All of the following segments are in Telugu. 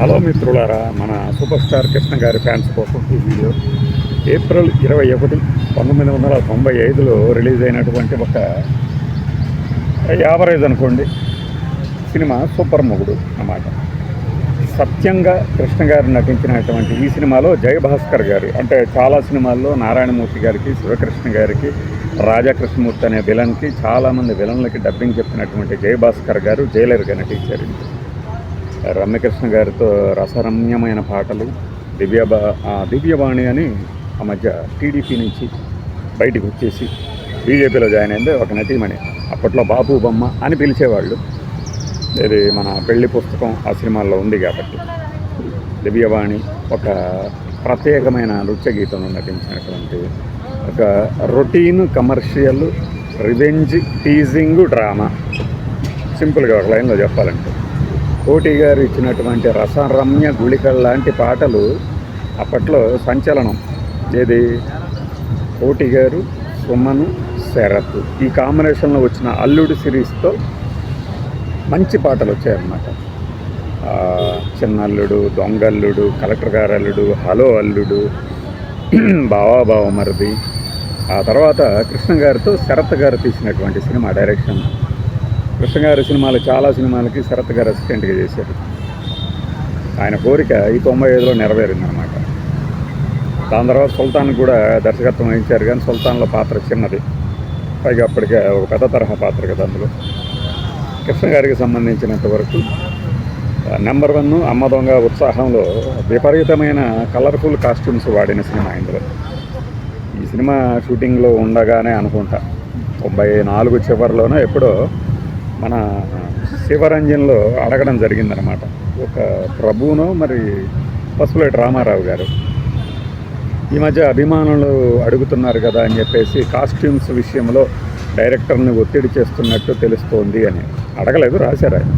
హలో మిత్రులారా మన సూపర్ స్టార్ కృష్ణ గారి ఫ్యాన్స్ కోసం ఈ వీడియో. ఏప్రిల్ ఇరవై ఒకటి పంతొమ్మిది వందల తొంభై ఐదులో రిలీజ్ అయినటువంటి ఒక యావరేజ్ అనుకోండి సినిమా సూపర్ మొగుడు అన్నమాట. సత్యంగా కృష్ణ గారు నటించినటువంటి ఈ సినిమాలో జయభాస్కర్ గారు అంటే చాలా సినిమాల్లో నారాయణమూర్తి గారికి శివకృష్ణ గారికి రాజాకృష్ణమూర్తి అనే విలన్కి చాలామంది విలన్లకి డబ్బింగ్ చెప్పినటువంటి జయభాస్కర్ గారు జైలర్గా నటించారు. రమ్యకృష్ణ గారితో రసరమ్యమైన పాటలు దివ్య దివ్యవాణి అని ఆ మధ్య టీడీపీ నుంచి బయటికి వచ్చేసి బీజేపీలో జాయిన్ అయింది. ఒక నటీమణి అప్పట్లో బాబు బొమ్మ అని పిలిచేవాళ్ళు. ఇది మన పెళ్ళి పుస్తకం ఆ సినిమాల్లో ఉంది కాబట్టి. దివ్యవాణి ఒక ప్రత్యేకమైన నృత్య గీతంలో నటించినటువంటి ఒక routine commercial revenge teasing drama. సింపుల్గా ఒక లైన్లో చెప్పాలంటే. కోటి గారు ఇచ్చినటువంటి రసరమ్య గుళికల్ లాంటి పాటలు అప్పట్లో సంచలనం. ఏది? కోటి గారు సుమను శరత్. ఈ కాంబినేషన్లో వచ్చిన అల్లుడు సిరీస్తో మంచి పాటలు వచ్చాయన్నమాట. ఆ, చిన్న అల్లుడు దొంగల్లుడు కలెక్టర్ గారు అల్లుడు హలో అల్లుడు బావాబావ మరిది ఆ తర్వాత కృష్ణ గారితో శరత్ గారు తీసినటువంటి సినిమా డైరెక్షన్. కృష్ణ గారి సినిమాలు చాలా సినిమాలకి శరత్ గారు అసిస్టెంట్గా చేశారు. ఆయన కోరిక ఈ తొంభై ఐదులో నెరవేరిందనమాట దాని తర్వాత సుల్తాన్ కూడా దర్శకత్వం వహించారు కానీ సుల్తాన్లో పాత్ర చిన్నది. పైగా అప్పటికే ఒక పెద్ద తరహా పాత్ర కదా అందులో. కృష్ణ గారికి సంబంధించినంత వరకు నెంబర్ వన్ అమ్మ దొంగ ఉత్సాహంలో విపరీతమైన కలర్ఫుల్ కాస్ట్యూమ్స్ వాడిన సినిమా ఇందులో. ఈ సినిమా షూటింగ్లో ఉండగానే అనుకుంటా తొంభై నాలుగు చివరిలోనో ఎప్పుడో మన శివరంజన్లో అడగడం జరిగిందనమాట ఒక ప్రభువును మరి పసుపులేటి రామారావు గారు. ఈ మధ్య అభిమానులు అడుగుతున్నారు కదా అని చెప్పేసి కాస్ట్యూమ్స్ విషయంలో డైరెక్టర్ని ఒత్తిడి చేస్తున్నట్టు తెలుస్తోంది అని. అడగలేదు రాశారు ఆయన.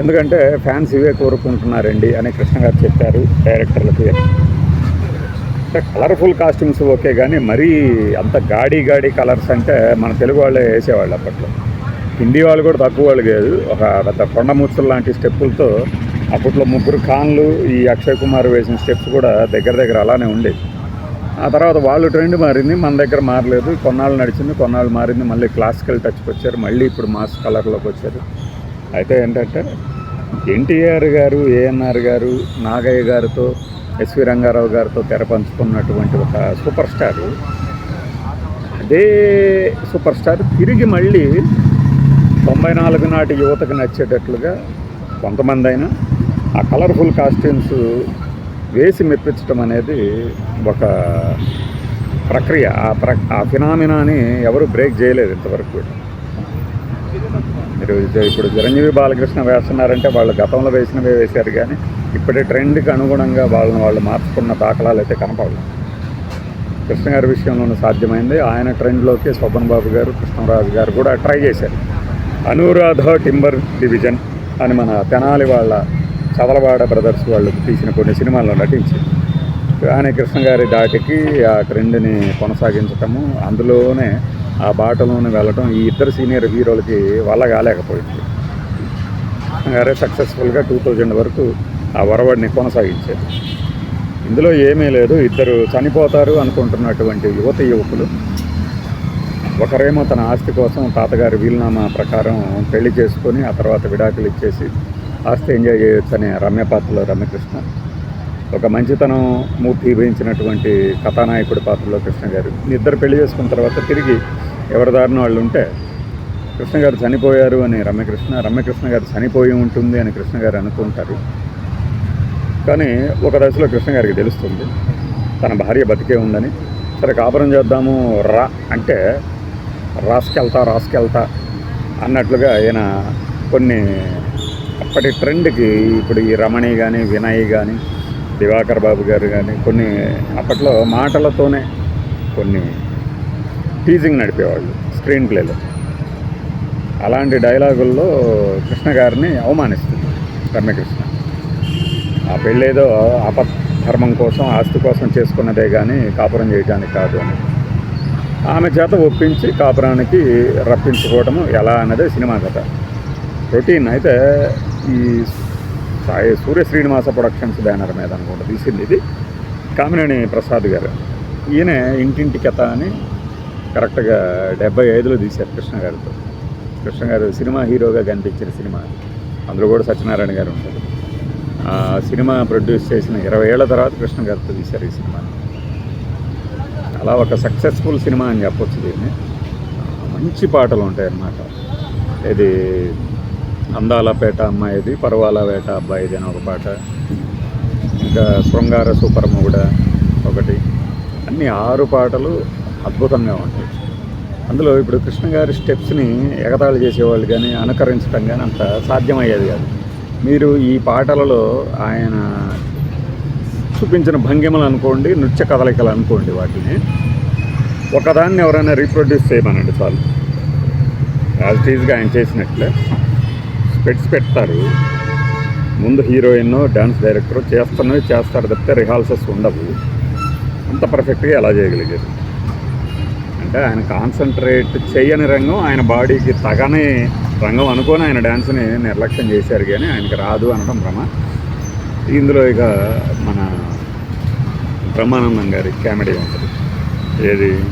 ఎందుకంటే ఫ్యాన్స్ ఇవే కోరుకుంటున్నారండి అని కృష్ణ గారు చెప్పారు డైరెక్టర్లకి అంటే కలర్ఫుల్ కాస్ట్యూమ్స్ ఓకే కానీ మరీ అంత గాడి గాడి కలర్స్ అంటే మన తెలుగు వాళ్ళే వేసేవాళ్ళు అప్పట్లో. హిందీ వాళ్ళు కూడా తక్కువ వాళ్ళు కాదు. ఒక పెద్ద కొండ ముచ్చలు లాంటి స్టెప్పులతో అప్పట్లో ముగ్గురు ఖాన్లు ఈ అక్షయ్ కుమార్ వేసిన స్టెప్స్ కూడా దగ్గర దగ్గర అలానే ఉండేది ఆ తర్వాత వాళ్ళు ట్రెండ్ మారింది మన దగ్గర మారలేదు. కొన్నాళ్ళు నడిచింది కొన్నాళ్ళు మారింది. మళ్ళీ క్లాసికల్ టచ్కి వచ్చారు. మళ్ళీ ఇప్పుడు మాస్ కలర్లోకి వచ్చారు. అయితే ఏంటంటే ఎన్టీఆర్ గారు ఏఎన్ఆర్ గారు నాగయ్య గారితో ఎస్వి రంగారావు గారితో తెర పంచుకున్నటువంటి ఒక సూపర్ స్టార్. అదే సూపర్ స్టార్. తిరిగి మళ్ళీ తొంభై నాలుగు నాటి యువతకు నచ్చేటట్లుగా కొంతమంది అయినా ఆ కలర్ఫుల్ కాస్ట్యూమ్స్ వేసి మెప్పించడం అనేది ఒక ప్రక్రియ. ఆ ప్ర ఆ ఫినామినాని ఎవరు బ్రేక్ చేయలేదు ఇంతవరకు కూడా. మీరు ఇప్పుడు చిరంజీవి బాలకృష్ణ వేస్తున్నారంటే వాళ్ళు గతంలో వేసినవే వేశారు కానీ ఇప్పటి ట్రెండ్కి అనుగుణంగా వాళ్ళని వాళ్ళు మార్చుకున్న దాఖలాలు అయితే కనపడలేదు కృష్ణ గారి విషయంలోనూ సాధ్యమైంది. ఆయన ట్రెండ్లోకి శోభన్ బాబు గారు కృష్ణరాజు గారు కూడా ట్రై చేశారు. అనురాధ టింబర్ డివిజన్ అని మన తెనాలి వాళ్ళ చదలవాడ బ్రదర్స్ వాళ్ళు తీసిన కొన్ని సినిమాల్లో నటించింది కానీ కృష్ణ గారి దాటికి ఆ ట్రెండ్ని కొనసాగించటము అందులోనే ఆ బాటలోనే వెళ్ళటం ఈ ఇద్దరు సీనియర్ హీరోలకి వల్ల కాలేకపోయింది. కృష్ణ గారే సక్సెస్ఫుల్గా టూ థౌజండ్ వరకు ఆ వరవడిని కొనసాగించారు. ఇందులో ఏమీ లేదు ఇద్దరు చనిపోతారు అనుకుంటున్నటువంటి యువత యువకులు. ఒకరేమో తన ఆస్తి కోసం తాతగారి వీలునామా ప్రకారం పెళ్ళి చేసుకొని ఆ తర్వాత విడాకులు ఇచ్చేసి ఆస్తి ఎంజాయ్ చేయొచ్చు అనే రమ్య పాత్రలో రమ్యకృష్ణ. ఒక మంచితనం మూర్తి వహించినటువంటి కథానాయకుడి పాత్రలో కృష్ణ గారు. ఇద్దరు పెళ్ళి చేసుకున్న తర్వాత తిరిగి ఎవరి దారిన వాళ్ళు ఉంటే కృష్ణ గారు చనిపోయారు అని రమ్యకృష్ణ రమ్యకృష్ణ గారు చనిపోయి ఉంటుంది అని కృష్ణ గారు అనుకుంటారు. కానీ ఒక దశలో కృష్ణ గారికి తెలుస్తుంది తన భార్య బతికే ఉందని. సరే కాపురం చేద్దాము రా అంటే రాసుకెళ్తా రాసుకెళ్తా అన్నట్లుగా ఆయన కొన్ని అప్పటి ట్రెండ్కి ఇప్పుడు ఈ రమణి కానీ వినయ్ కానీ దివాకర్ బాబు గారు కానీ కొన్ని అప్పట్లో మాటలతోనే కొన్ని టీజింగ్ నడిపేవాళ్ళు స్క్రీన్ ప్లేలో. అలాంటి డైలాగుల్లో కృష్ణ గారిని అవమానిస్తుంది రమ్యకృష్ణ. ఆ పెళ్ళేదో ఆపద్ధర్మం కోసం ఆస్తి కోసం చేసుకున్నదే కానీ కాపురం చేయడానికి కాదు అని. ఆమె చేత ఒప్పించి కాపురానికి రప్పించుకోవటము ఎలా అన్నదే సినిమా కథ. రొటీన్ అయితే ఈ సాయి సూర్య శ్రీనివాస ప్రొడక్షన్స్ బ్యానర్ మీద అనుకుంటా తీసింది ఇది. కామినేని ప్రసాద్ గారు. ఈయన ఇంటింటి కథ అని కరెక్ట్గా డెబ్బై ఐదులో తీశారు కృష్ణ గారితో. కృష్ణ గారు సినిమా హీరోగా కనిపించిన సినిమా. అందులో కూడా సత్యనారాయణ గారు ఉంటారు. ఆ సినిమా ప్రొడ్యూస్ చేసిన ఇరవై ఏళ్ళ తర్వాత కృష్ణ గారితో తీశారు ఈ సినిమా. అలా ఒక సక్సెస్ఫుల్ సినిమా అని చెప్పొచ్చు దీన్ని. మంచి పాటలు ఉంటాయి అన్నమాట ఇది అందాల పేట అమ్మాయిది పర్వాల వేట అబ్బాయిది అని ఒక పాట. ఇంకా శృంగార సూపర్ కూడా ఒకటి. అన్ని ఆరు పాటలు అద్భుతంగా ఉంటాయి. అందులో ఇప్పుడు కృష్ణ గారి స్టెప్స్ని ఎగతాళి చేసేవాళ్ళు కానీ అనుకరించడం కానీ అంత సాధ్యమయ్యేది కాదు. మీరు ఈ పాటలలో ఆయన చూపించిన భంగిమలు అనుకోండి నృత్య కదలికలు అనుకోండి వాటిని. ఒకదాన్ని ఎవరైనా రీప్రొడ్యూస్ చేయమనండి చాలు. యాజ్ టీజ్గా ఆయన చేసినట్లే. స్పెట్స్ పెడతారు. ముందు హీరోయిన్ డ్యాన్స్ డైరెక్టర్ చేస్తున్నవి చేస్తారు తప్పితే రిహార్సల్స్ ఉండవు. అంత పర్ఫెక్ట్గా ఎలా చేయగలిగారు? అంటే ఆయన కాన్సన్ట్రేట్ చేయని రంగం ఆయన బాడీకి తగని రంగం అనుకొని ఆయన డ్యాన్స్ని నిర్లక్ష్యం చేశారు కానీ ఆయనకి రాదు అనడం భ్రమ. ఇందులో ఇక మన బ్రహ్మానందం గారి కామెడీ ఉంటుంది. ఏది?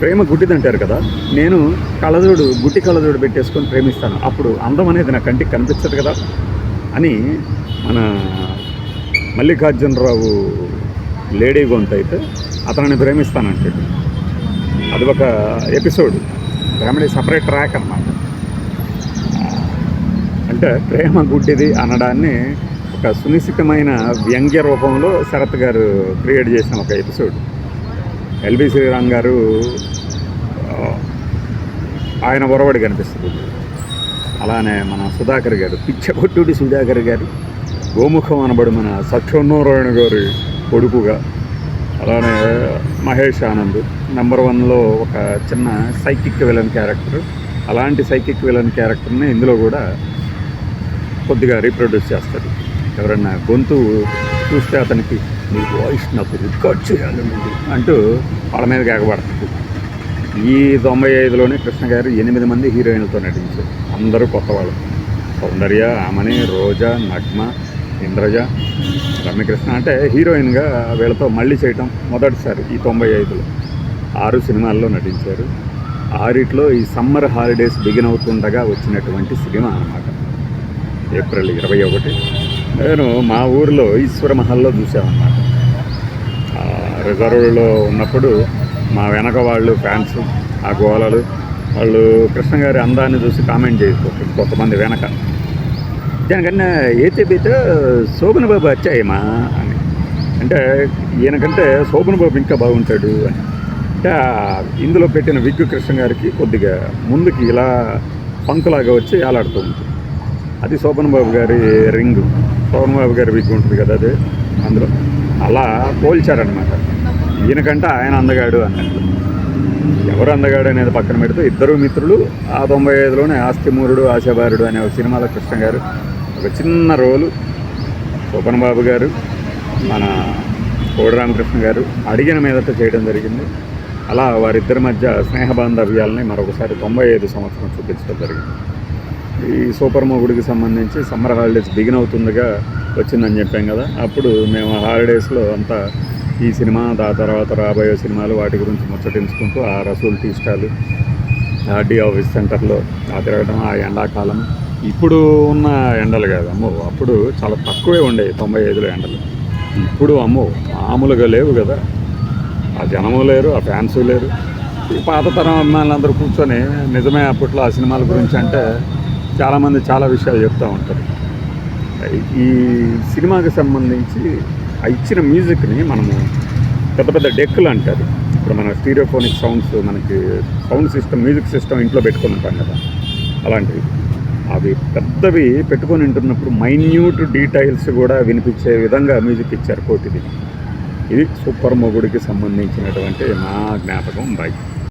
ప్రేమ గుడ్డిదంటారు కదా. నేను కళ్ళజోడు గుడ్డి కళ్ళజోడు పెట్టేసుకొని ప్రేమిస్తాను. అప్పుడు అందం అనేది నా కంటికి కనిపించదు కదా అని మన మల్లికార్జునరావు లేడీ గొంత అయితే అతనిని ప్రేమిస్తానంటాడు. అది ఒక ఎపిసోడ్. కామెడీ సపరేట్ ట్రాక్ అన్నమాట. అంటే ప్రేమ గుడ్డిది అనడాన్ని ఒక సునిశ్చితమైన వ్యంగ్య రూపంలో శరత్ గారు క్రియేట్ చేసిన ఒక ఎపిసోడ్. ఎల్బి శ్రీరామ్ గారు ఆయన ఒరవడి కనిపిస్తుంది. అలానే మన సుధాకర్ గారు పిచ్చగొట్టుడి సుధాకర్ గారు గోముఖం అనబడి మన సత్యోన్నారాయణ గారి కొడుకుగా అలానే మహేష్ ఆనంద్ నెంబర్ వన్లో ఒక చిన్న సైకిక్ విలన్ క్యారెక్టర్. అలాంటి సైకిక్ విలన్ క్యారెక్టర్ని ఇందులో కూడా కొద్దిగా రీప్రొడ్యూస్ చేస్తాడు ఎవరన్నా గొంతు చూస్తే అతనికి నీ వాయిస్ నాకు రికార్డ్ చేయాలండి అంటూ వాళ్ళ మీద ఎగబడతాడు ఈ తొంభై ఐదులోనే కృష్ణ గారు ఎనిమిది మంది హీరోయిన్లతో నటించారు. అందరూ కొత్త వాళ్ళు. సౌందర్య ఆమని రోజా నగ్మ ఇంద్రజ రమ్యకృష్ణ అంటే హీరోయిన్గా వీళ్ళతో మళ్ళీ చేయటం మొదటిసారి ఈ తొంభై ఐదులో. ఆరు సినిమాల్లో నటించారు. ఆరిట్లో ఈ సమ్మర్ హాలిడేస్ బిగిన్ అవుతుండగా వచ్చినటువంటి సినిమా అన్నమాట. ఏప్రిల్ ఇరవై ఒకటి నేను మా ఊరిలో ఈశ్వర మహల్లో చూసామన్నమాట రిజర్వ్లో ఉన్నప్పుడు మా వెనక వాళ్ళు ఫ్యాన్స్ ఆ గోలలు వాళ్ళు కృష్ణ గారి అందాన్ని చూసి కామెంట్ చేసుకోవచ్చు కొంతమంది వెనక. దానికన్నా ఏతే బీత శోభన బాబు వచ్చాయమ్మా అని. అంటే ఈయనకంటే శోభన బాబు ఇంకా బాగుంటాడు అని. అంటే ఇందులో పెట్టిన విగ్గు కృష్ణ గారికి కొద్దిగా ముందుకి ఇలా పంకులాగా వచ్చి వేలాడుతూ ఉంటుంది. అది శోభన్ బాబు గారి రింగ్. పవన్ బాబు గారి విగ్ ఉంటుంది కదా అది? అందులో. అలా పోల్చారనమాట ఈయనకంటే ఆయన అందగాడు అన్నట్లు ఎవరు అందగాడు అనేది పక్కన పెడితే ఇద్దరు మిత్రులు ఆ తొంభై ఐదులోనే ఆస్తిమూరుడు ఆశాభారుడు అనే ఒక సినిమాలో కృష్ణ గారు. ఒక చిన్న రోలు శోభన్ బాబు గారు మన కోడిరామకృష్ణ గారు అడిగిన మీదట చేయడం జరిగింది. అలా వారిద్దరి మధ్య స్నేహ బాంధవ్యాలని మరొకసారి తొంభై ఐదు సంవత్సరం చూపించడం జరిగింది. ఈ సూపర్ మొగుడికి సంబంధించి సమ్మర్ హాలిడేస్ బిగిన్ అవుతుందిగా వచ్చిందని చెప్పాం కదా. అప్పుడు మేము హాలిడేస్లో అంతా ఈ సినిమా ఆ తర్వాత రాబోయే సినిమాలు వాటి గురించి ముచ్చటించుకుంటూ ఆ Rasool tea stall RD office సెంటర్లో ఆ తిరగడం ఆ ఎండాకాలం. ఇప్పుడు ఉన్న ఎండలు కాదు అమ్మో అప్పుడు చాలా తక్కువే ఉండేవి తొంభై ఐదులో ఎండలు. ఇప్పుడు అమ్మో మామూలుగా లేవు కదా. ఆ జనము లేరు ఆ ఫ్యాన్స్ లేరు. ఈ పాత తరం అభిమానులందరూ కూర్చొని నిజమే అప్పట్లో ఆ సినిమాల గురించి అంటే చాలామంది చాలా విషయాలు చెప్తూ ఉంటారు. ఈ సినిమాకి సంబంధించి ఆ ఇచ్చిన మ్యూజిక్ని మనము పెద్ద పెద్ద డెక్కులు అంటారు. ఇప్పుడు మన స్టీరియోఫోనిక్ సౌండ్స్ మనకి సౌండ్ సిస్టమ్ మ్యూజిక్ సిస్టమ్ ఇంట్లో పెట్టుకొని ఉంటాం కదా అలాంటివి. అవి పెద్దవి పెట్టుకొని ఉంటున్నప్పుడు మైన్యూట్ డీటెయిల్స్ కూడా వినిపించే విధంగా మ్యూజిక్ ఇచ్చారు కోటిది ఇది సూపర్ మొగుడికి సంబంధించినటువంటి నా జ్ఞాపకం బైక్